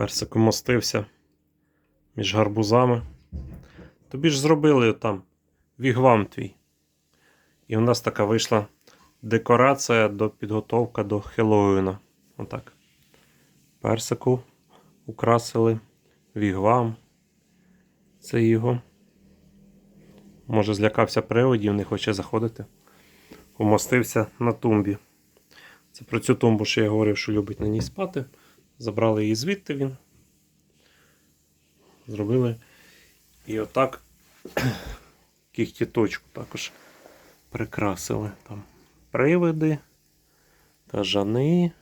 Персик умостився між гарбузами. Тобі ж зробили там вігвам твій. І у нас така вийшла декорація до підготовка до Хеллоуіна. Отак. Персику украсили вігвам. Це його. Може, злякався привидів, не хоче заходити. Умостився на тумбі. Це про цю тумбу, що я говорив, що любить на ній спати. Забрали її звідти він. Зробили. І отак кіхтіточку також прикрасили. Там привиди, кажани.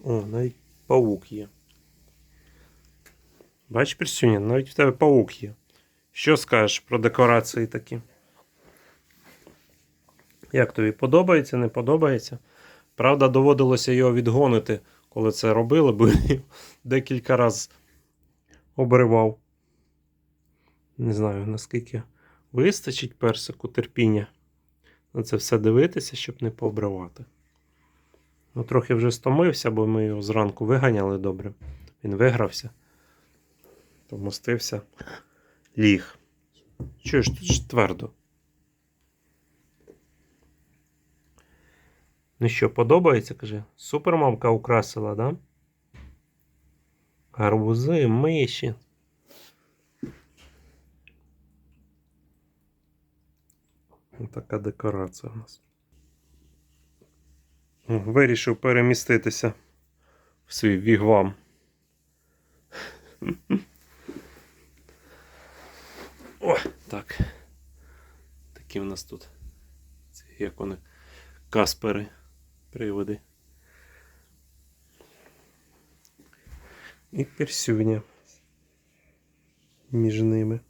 О, навіть паук є. Бач, Пірсюня, навіть в тебе паук є. Що скажеш про декорації такі? Як тобі подобається, не подобається? Правда, доводилося його відгонити, коли це робили, бо декілька разів обривав. Не знаю, наскільки вистачить персику терпіння на це все дивитися, щоб не пообривати. Ну, трохи вже стомився, бо ми його зранку виганяли добре. Він вигрався, помостився, ліг. Чуєш, тут ж твердо. Ну що, подобається, каже? Супер мамка украсила, да? Гарбузи, миші. Така декорація у нас. Вирішив переміститися в свій вігвам. О, так. Такі в нас тут. Як вони. Каспери, приводи. І персюня між ними.